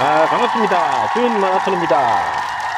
아, 반갑습니다. 준 마라톤입니다.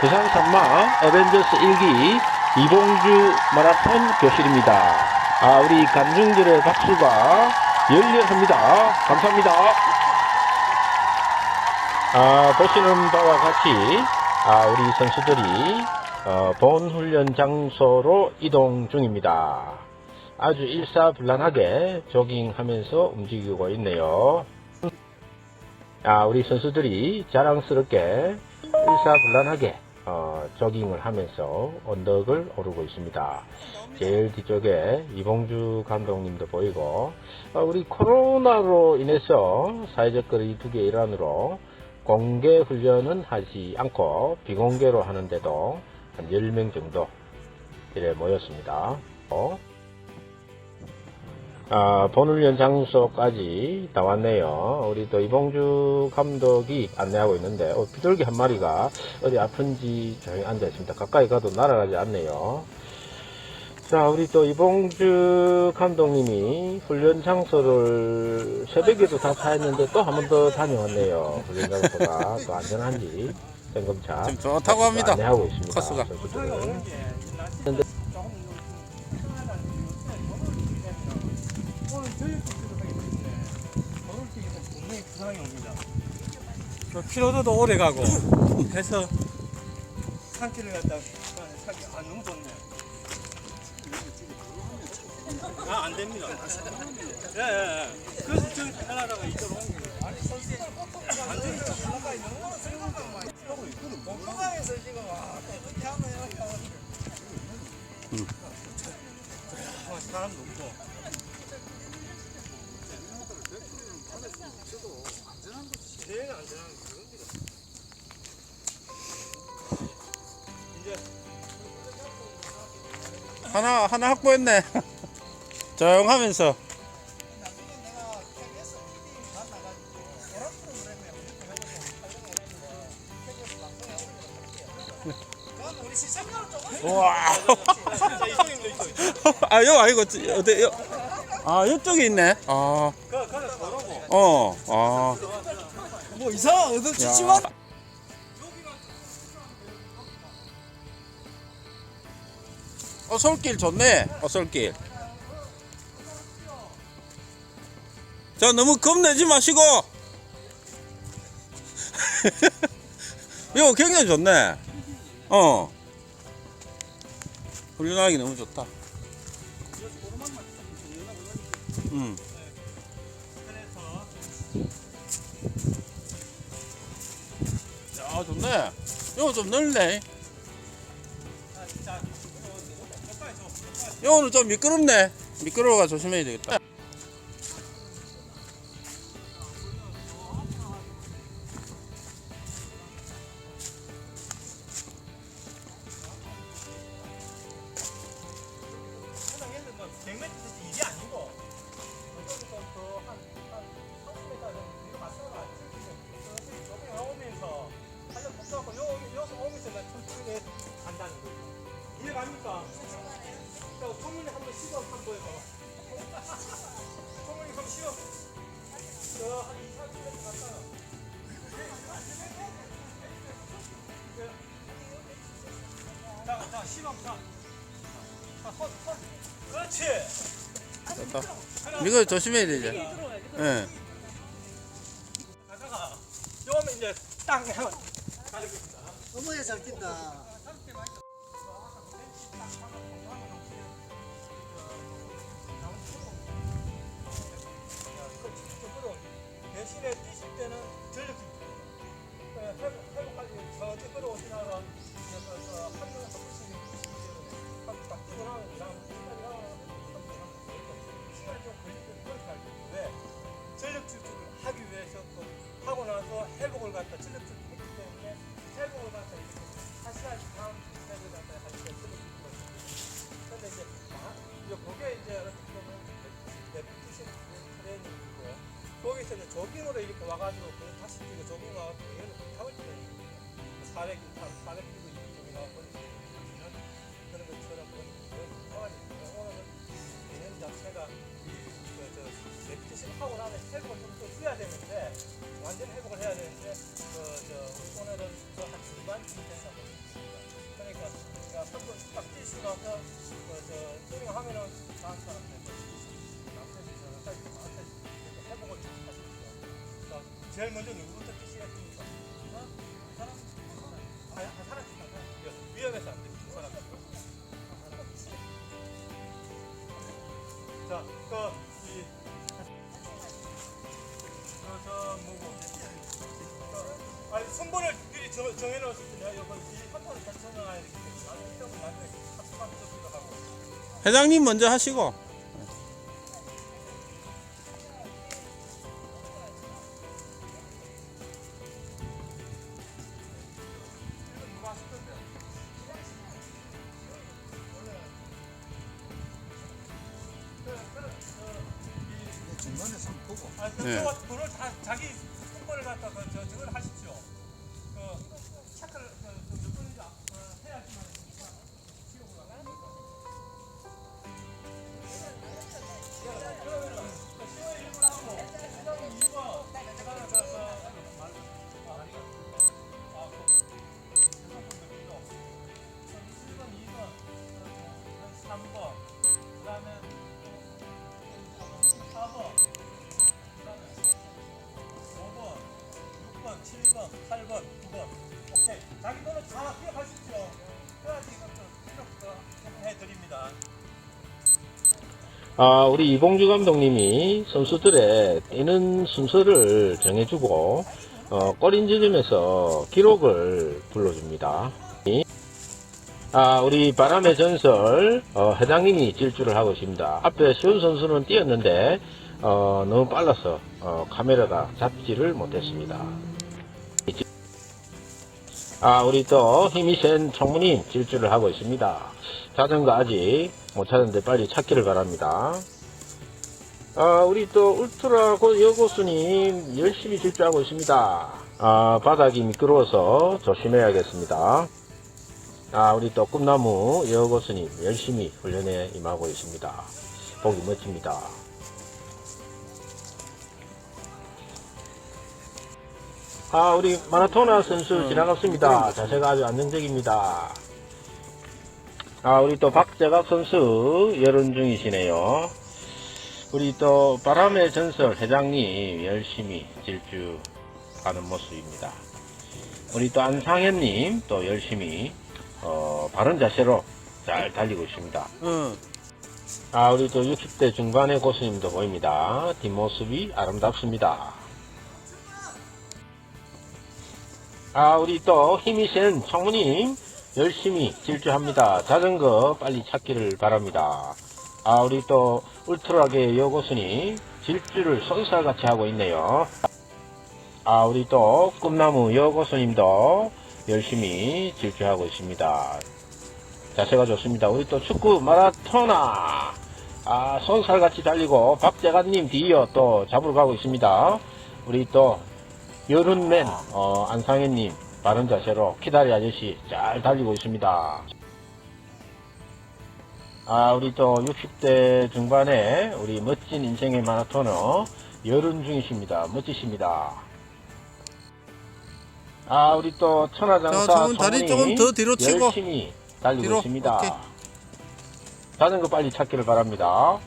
부산 산마 어벤져스 1기 이봉주 마라톤 교실입니다. 아, 우리 간중들의 박수가 열렬합니다. 감사합니다. 아, 보시는 바와 같이 아, 우리 선수들이 어, 본 훈련 장소로 이동 중입니다. 아주 일사불란하게 조깅하면서 움직이고 있네요. 아, 우리 선수들이 자랑스럽게 일사불란하게 어, 조깅을 하면서 언덕을 오르고 있습니다. 제일 뒤쪽에 이봉주 감독님도 보이고 어, 우리 코로나로 인해서 사회적 거리 두개 일환으로 공개 훈련은 하지 않고 비공개로 하는데도 한 10명 정도 이래 모였습니다. 어? 아, 본훈련 장소까지 나왔네요. 우리 또 이봉주 감독이 안내하고 있는데, 어, 비둘기 한 마리가 어디 아픈지 조용히 앉아 있습니다. 가까이 가도 날아가지 않네요. 자, 우리 또 이봉주 감독님이 훈련 장소를 새벽에도 다 파했는데 또 한 번 더 다녀왔네요. 훈련 장소가 또 안전한지 점검차 지금 좋다고 합니다. 안내하고 있습니다. 코스가. 선수들은. 그 피로도도 오래 가고 해서 산길을 갖다 산길 아 너무 좋네. 아안 됩니다. 예, 예, 예. 그래서 저기 편하다가 이쪽으로 온 거예요. 안 됩니다. 공항에서 지금 와 어떻게 하면 사람도 없고. 제일 안전한 게 하나 하나 확보했네. 조용하면서 와. 아, 여 아이고 어디 여. 아, 이쪽에 있네. 아. 어. 아. 뭐 이상한 어떤 야. 어솔길 좋네. 어솔길. 자, 너무 겁내지 마시고. 이거 굉장히 좋네. 어. 훈련하기 너무 좋다. 음. 야, 좋네. 이거 좀 넓네. 이거는 좀 미끄럽네. 미끄러워가 조심해야 되겠다. 나 천천히 간다는 거 이해 갑니까? 자, 소문이 한번 시도 한번 보여봐. 소문이 한번 시도. 저한 2, 30m 갔다가. 자, 자, 시범, 자. 자, 손, 손. 그렇지. 좋다. 이거 조심해야 되지. 예. 가다가 요면 이제 땅 가르겠습니다. 어머니 잘 뛴다. 가지고 그냥 다시 뛰고 종이 나와서 얘를 탐을 때리는 사백 탐 사백 뛰고 이 종이 나와 버리는 그런 것처럼 그런 오늘은 개념 자체가 그저 레피티션 하고 나면 회복을 좀더 해야 되는데 완전히 회복을 해야 되는데 그저 오늘은 그한 중반 중에서 그러니까 제가 한번 딱 뛰시고 나서 그저 트링 하면은 다음 사람한테 남편이 저한테 제일 먼저 누구부터 뛰시겠습니까? 어? 한 사람? 아, 한 사람. 위험해서 안 돼. 두 사람. 한 사람. 자, 그, 이, 그, 저, 뭐고, 그, 아니, 선번을 미리 정, 정해놓으실 텐데, 이거 이 한 번을 다 정해놔야 되기 때문에, 나중에 이따가 나중에 합수만 더 하고. 회장님 먼저 하시고. 보고 아, 그, 네. 그걸 다 자기 손번을 갖다 그, 저, 저걸 하십시오. 그, 체크를, 아, 우리 이봉주 감독님이 선수들의 뛰는 순서를 정해주고, 어, 꺼린 지점에서 기록을 불러줍니다. 아, 우리 바람의 전설, 어, 회장님이 질주를 하고 있습니다. 앞에 시온 선수는 뛰었는데, 어, 너무 빨라서, 어, 카메라가 잡지를 못했습니다. 아, 우리 또 힘이 센 총무님 질주를 하고 있습니다. 자전거 아직 못 찾았는데 빨리 찾기를 바랍니다. 아, 우리 또 울트라 고- 여고수님 열심히 질주하고 있습니다. 아, 바닥이 미끄러워서 조심해야겠습니다. 아, 우리 또 꿈나무 여고수님 열심히 훈련에 임하고 있습니다. 보기 멋집니다. 아, 우리 마라토나 선수 지나갔습니다. 자세가 아주 안정적입니다. 아, 우리 또 박재각 선수 여론 중이시네요. 우리 또 바람의 전설 회장님 열심히 질주하는 모습입니다. 우리 또 안상현님 또 열심히 어, 바른 자세로 잘 달리고 있습니다. 응. 아, 우리 또 60대 중반의 고수님도 보입니다. 뒷모습이 아름답습니다. 아, 우리 또 힘이 센 청무님 열심히 질주합니다. 자전거 빨리 찾기를 바랍니다. 아, 우리 또 울트라계 여고수님 질주를 손살같이 하고 있네요. 아, 우리 또 꿈나무 여고수님도 열심히 질주하고 있습니다. 자세가 좋습니다. 우리 또 축구 마라토나 아 손살같이 달리고 박재관님 뒤이어 또 잡으러 가고 있습니다. 우리 또 여름맨 어, 안상현님 바른 자세로 키다리 아저씨 잘 달리고 있습니다. 아 우리 또 60대 중반에 우리 멋진 인생의 마라토너 여름 중이십니다. 멋지십니다. 아 우리 또 천하장사 자, 저분 다리 조금 더 뒤로 치고. 열심히 달리고 뒤로? 있습니다. 오케이. 자전거 빨리 찾기를 바랍니다.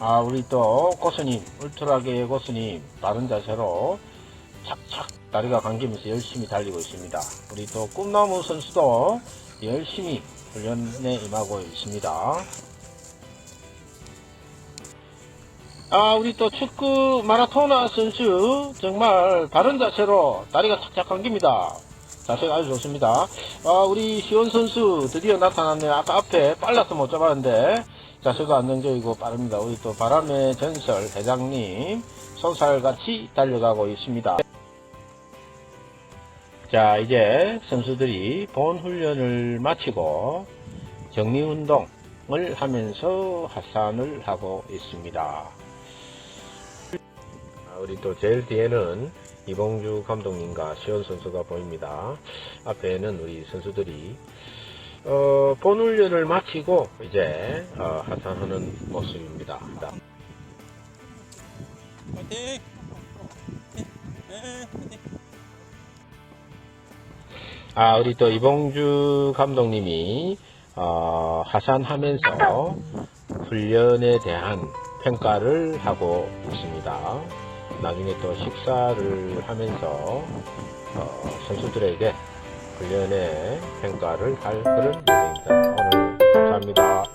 아, 우리 또 고수님, 울트라계의 고수님, 바른 자세로 착착 다리가 감기면서 열심히 달리고 있습니다. 우리 또 꿈나무 선수도 열심히 훈련에 임하고 있습니다. 아, 우리 또 축구 마라토나 선수 정말 바른 자세로 다리가 착착 감깁니다. 자세가 아주 좋습니다. 아, 우리 시원 선수 드디어 나타났네요. 아까 앞에 빨라서 못 잡았는데 자세가 안정적이고 빠릅니다. 우리 또 바람의 전설 회장님 손살같이 달려가고 있습니다. 자, 이제 선수들이 본 훈련을 마치고 정리운동을 하면서 합산을 하고 있습니다. 아, 우리 또 제일 뒤에는 이봉주 감독님과 시원 선수가 보입니다. 앞에는 우리 선수들이 어, 본 훈련을 마치고 이제 어, 하산하는 모습입니다. 화이팅! 예, 화이팅! 아, 우리 또 이봉주 감독님이, 어, 하산하면서 훈련에 대한 평가를 하고 있습니다. 나중에 또 식사를 하면서, 어, 선수들에게 관련의 평가를 할 그런 내용입니다. 오늘 감사합니다.